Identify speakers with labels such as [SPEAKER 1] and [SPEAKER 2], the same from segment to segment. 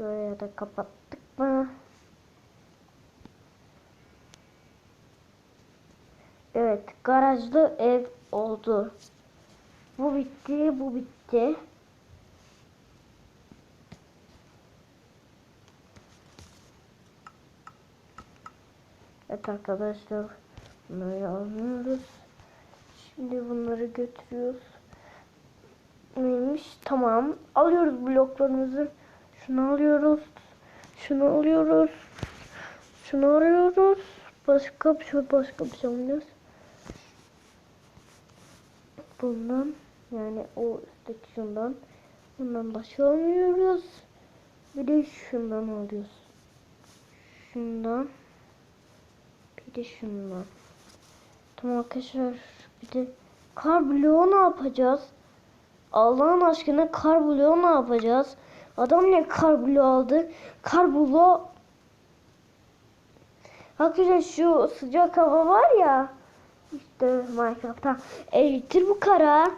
[SPEAKER 1] Şuraya da kapattık mı? Evet, garajlı ev oldu. Bu bitti, bu bitti. Evet arkadaşlar, bunları almıyoruz. Şimdi bunları götürüyoruz. Neymiş? Tamam. Alıyoruz bloklarımızı. Şunu alıyoruz. Şunu alıyoruz. Şunu alıyoruz. Başka bir şey, başka bir şey alıyoruz. Bundan yani o üstteki şundan. Bundan başka almıyoruz. Bir de şundan alıyoruz. Şundan. Bir de şundan. Tamam arkadaşlar. Bir de kar bloğu ne yapacağız? Allah'ın aşkına kar bloğu ne yapacağız? Adam ne kar bloğu aldı? Kar bloğu Hakikaten şu sıcak hava var ya işte Minecraft'ta eritir bu kara.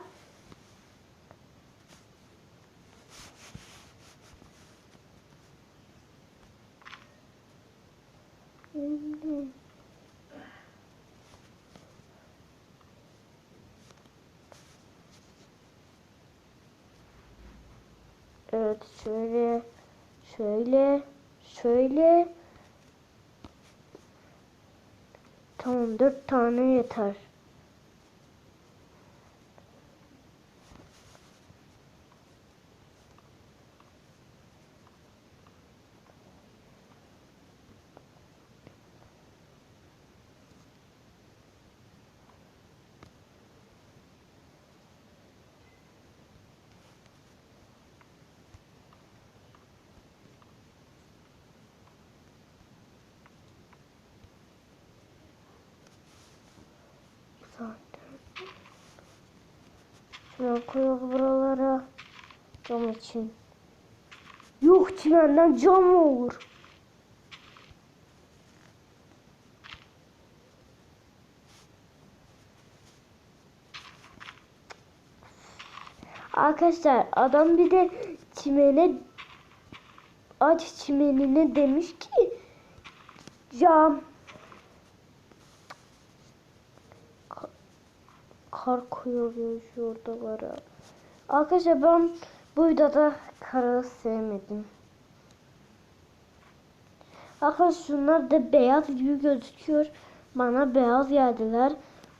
[SPEAKER 1] Evet şöyle şöyle şöyle Tamam dört tane yeter. Koyalım buralara. Cam için. Yok çimenden cam olur? Arkadaşlar adam bir de çimene ağaç çimenine demiş ki cam kar koyuyor şuradalara. Arkadaşlar ben bu videoda karı sevmedim. Arkadaşlar şunlar da beyaz gibi gözüküyor. Bana beyaz geldiler.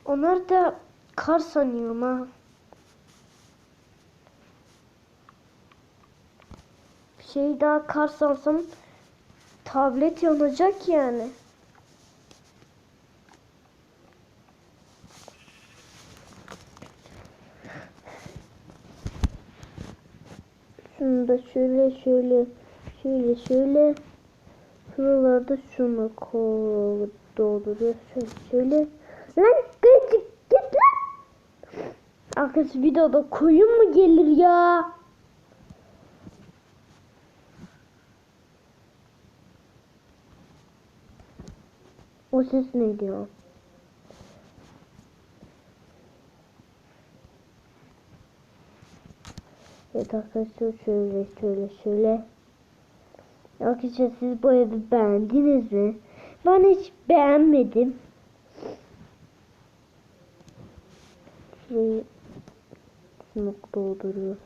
[SPEAKER 1] Onlar da kar sanıyorum ha. Bir şey daha kar sansam tablet yanacak yani. Şunu da şöyle şöyle şöyle şöyle. Şuralarda şunu dolduruyor. Şöyle lan git git lan. Arkadaşlar videoda koyun mu gelir ya? O ses ne diyor Arkadaşlar şöyle şöyle şöyle. Arkadaşlar siz bu evi beğendiniz mi? Ben hiç beğenmedim. Şurayı şunu dolduruyoruz.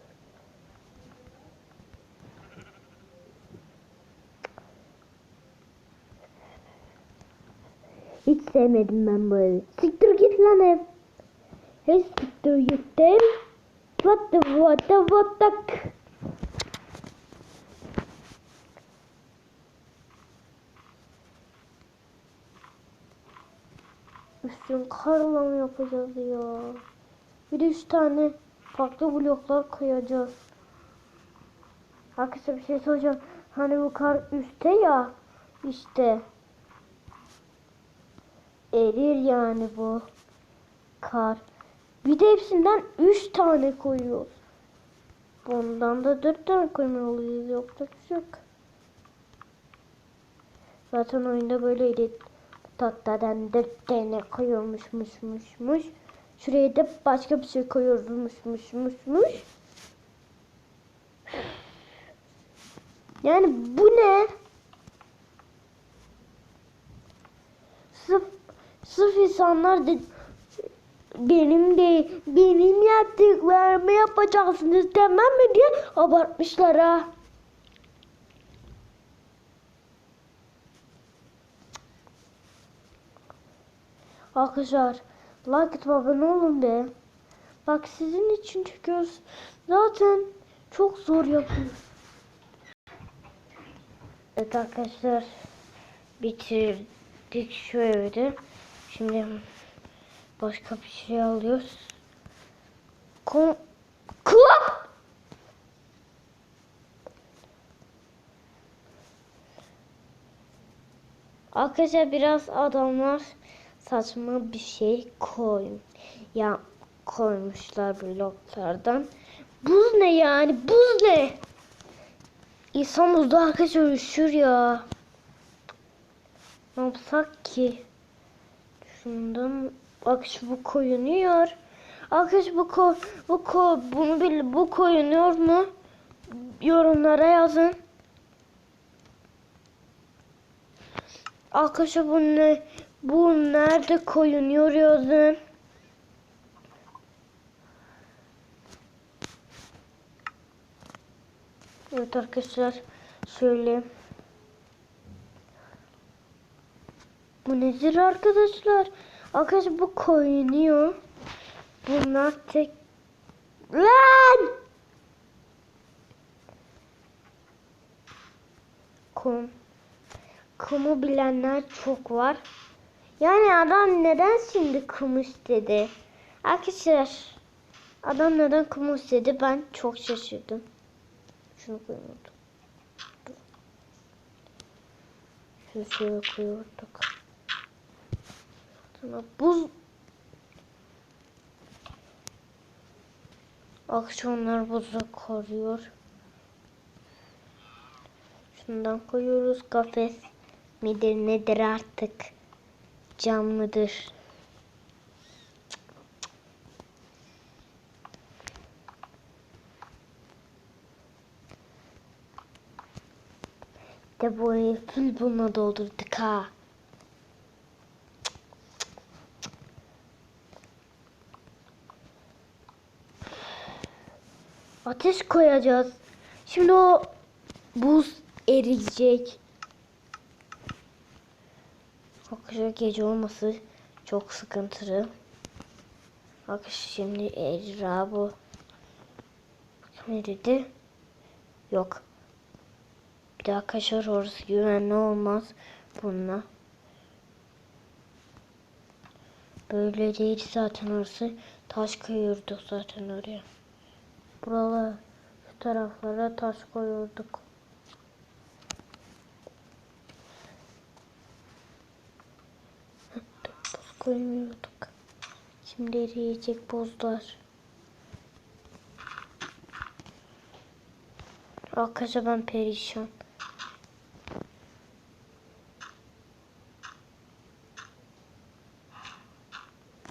[SPEAKER 1] Hiç sevmedim ben bu evi. Siktir git lan ev. Hiç siktir git ev. What the what the what the Üstün karla yapacağız ya? Bir üç tane farklı bloklar koyacağız. Arkadaşlar bir şey soracağım. Hani bu kar üstte ya. işte Erir yani bu kar. Bir de hepsinden 3 tane koyuyoruz. Bundan da 4 tane koymalıyız. Yoksa şey yok. Zaten oyunda böyleydi. Tatlıdan 4 tane koyuyormuşmuşmuşmuş. Şuraya da başka bir şey koyuyormuşmuşmuşmuş. Yani bu ne? Sırf, sırf insanlar de, benim de benim yaptıklarımı yapacaksınız tamam mı diye abartmışlar ha. Arkadaşlar like atıp abone olun be. Bak sizin için çekiyoruz. Zaten çok zor yapıyoruz. Evet arkadaşlar bitirdik şu evde. Şimdi başka bir şey alıyoruz. Kom Kum! Arkadaşlar biraz adamlar saçma bir şey koy ya koymuşlar bloklardan. Buz ne yani? Buz ne? İnsan buzda arkadaşlar üşür ya. Ne yapsak ki? Şundan şu bu koyunuyor. Arkadaş bu ko bu ko bunu bil bu koyunuyor mu? Yorumlara yazın. Arkadaşlar bu ne? Bu nerede koyunuyor yazın. Evet arkadaşlar şöyle Bu nedir arkadaşlar? Arkadaşlar bu koyunuyor. Bunlar tek Lan! Kum. Kumu bilenler çok var. Yani adam neden şimdi kum istedi? Arkadaşlar adam neden kum istedi ben çok şaşırdım. Şunu koymadım. Şunu şöyle koyuyorduk. Sonra buz Akşamlar buzu koruyor. Şundan koyuyoruz kafes midir nedir artık cam mıdır? De bu full bununla doldurduk ha. Ateş koyacağız. Şimdi o buz eriyecek. Arkadaşlar gece olması çok sıkıntılı. Arkadaşlar şimdi ecra bu. Ne dedi? Yok. Bir daha arkadaşlar orası güvenli olmaz bununla. Böyle değil zaten orası. Taş koyuyorduk zaten oraya. Buralar şu taraflara taş koyuyorduk. Buz koymuyorduk. Şimdi eriyecek buzlar. Arkadaşlar ben perişan.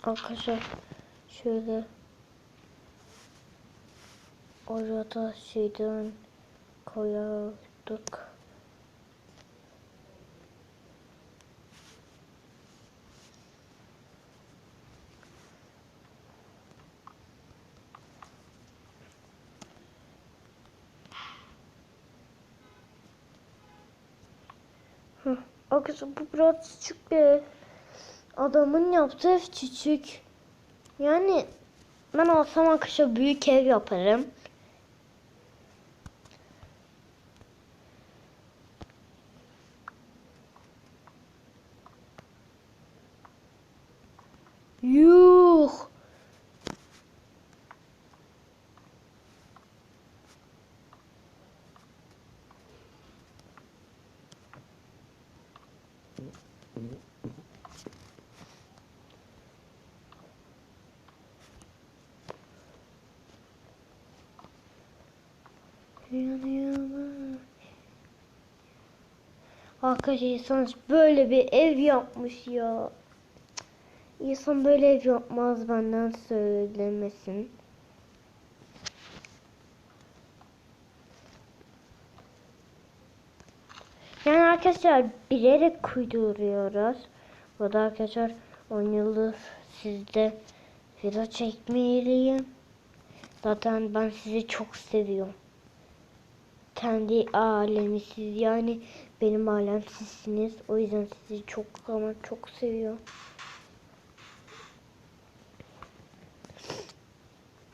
[SPEAKER 1] Arkadaşlar şöyle orada şeyden koyardık. Hı, Arkadaşlar bu biraz küçük bir. Adamın yaptığı ev küçük. Yani ben olsam arkadaşlar büyük ev yaparım. Yuh. Arkadaşlar insan böyle bir ev yapmış ya. İnsan böyle ev yapmaz benden söylemesin. arkadaşlar bilerek kuyduruyoruz. Bu da arkadaşlar 10 yıldır sizde video çekmeliyim. Zaten ben sizi çok seviyorum. Kendi ailemi siz yani benim ailem sizsiniz. O yüzden sizi çok ama çok seviyorum.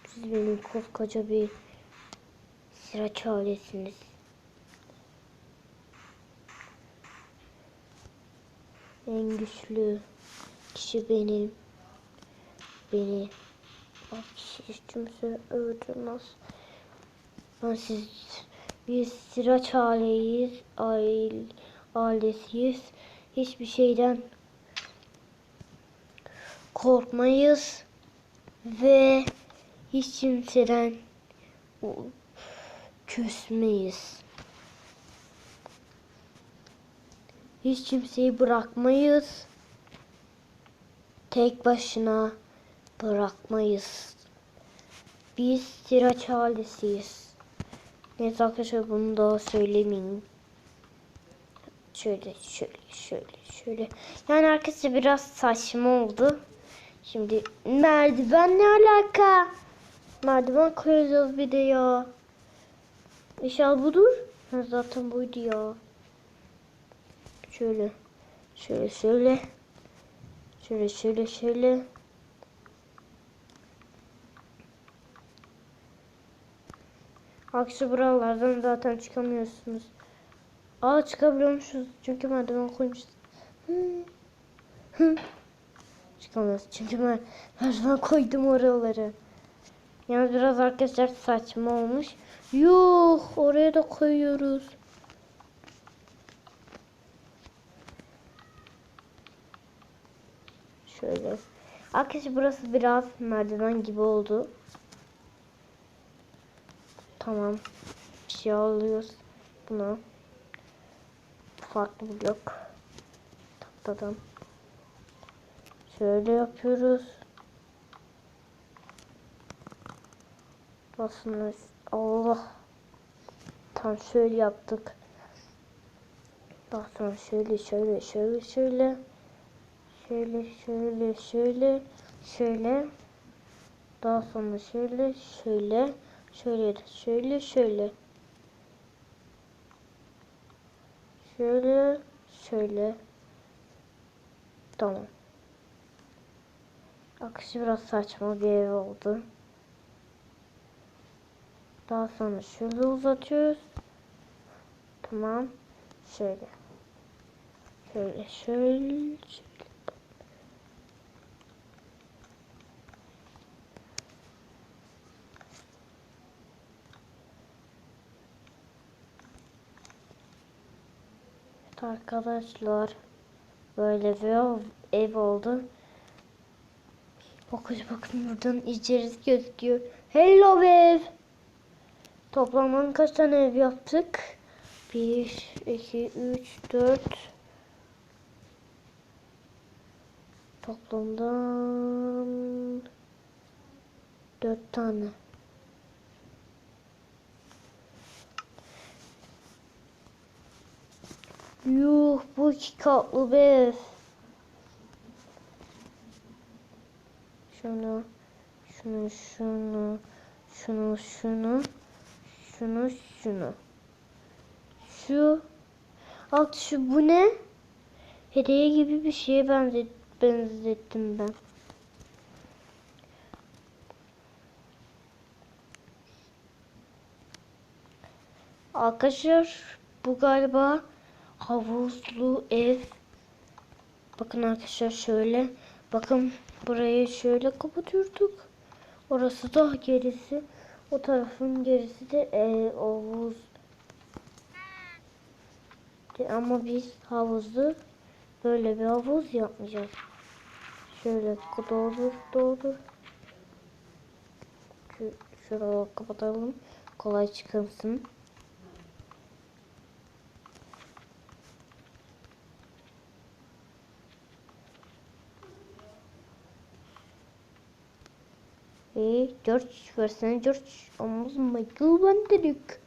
[SPEAKER 1] Siz benim koskoca bir sıraç ailesiniz. En güçlü kişi benim. Beni hiç kimse öldürmez. Ben siz biz sıraç aileyiz, aile, ailesiyiz. Hiçbir şeyden korkmayız ve hiç kimseden küsmeyiz. Hiç kimseyi bırakmayız. Tek başına bırakmayız. Biz Siraç ailesiyiz. Neyse arkadaşlar bunu da söylemeyeyim. Şöyle şöyle şöyle şöyle. Yani arkadaşlar biraz saçma oldu. Şimdi merdiven ne alaka? Merdiven koyacağız bir de ya. İnşallah budur. Ha, zaten buydu ya. Şöyle. Şöyle şöyle. Şöyle şöyle şöyle. Aksi buralardan zaten çıkamıyorsunuz. Aa çıkabiliyormuşuz. Çünkü merdiven koymuşuz. Çıkamıyoruz. Çünkü ben merdiven koydum oraları. Yani biraz arkadaşlar saçma olmuş. Yuh oraya da koyuyoruz. Şöyle. Arkadaşlar burası biraz merdiven gibi oldu. Tamam. Bir şey alıyoruz. Buna. Farklı blok. Tahtadan. Şöyle yapıyoruz. Aslında Allah. Tam şöyle yaptık. Daha sonra şöyle şöyle şöyle şöyle. Şöyle şöyle şöyle şöyle. Daha sonra şöyle şöyle. Şöyle şöyle şöyle. Şöyle şöyle. Tamam. Akışı biraz saçma bir ev oldu. Daha sonra şöyle uzatıyoruz. Tamam. Şöyle. Şöyle şöyle. Arkadaşlar böyle bir ev, oldu. Bakın bakın buradan içerisi gözüküyor. Hello ev. Toplamdan kaç tane ev yaptık? 1, 2, 3, 4 Toplamdan 4 tane. Yuh bu iki katlı bir. Şunu, şunu, şunu, şunu, şunu, şunu, şunu. Şu, alt şu bu ne? Hediye gibi bir şeye benzet, benzettim ben. Arkadaşlar bu galiba havuzlu ev. Bakın arkadaşlar şöyle. Bakın burayı şöyle kapatıyorduk. Orası da gerisi. O tarafın gerisi de e, havuz. Ama biz havuzu böyle bir havuz yapmayacağız. Şöyle doldur doldur. Şuraya kapatalım. Kolay çıkılsın. George versene George. Omuz Michael Van Dijk.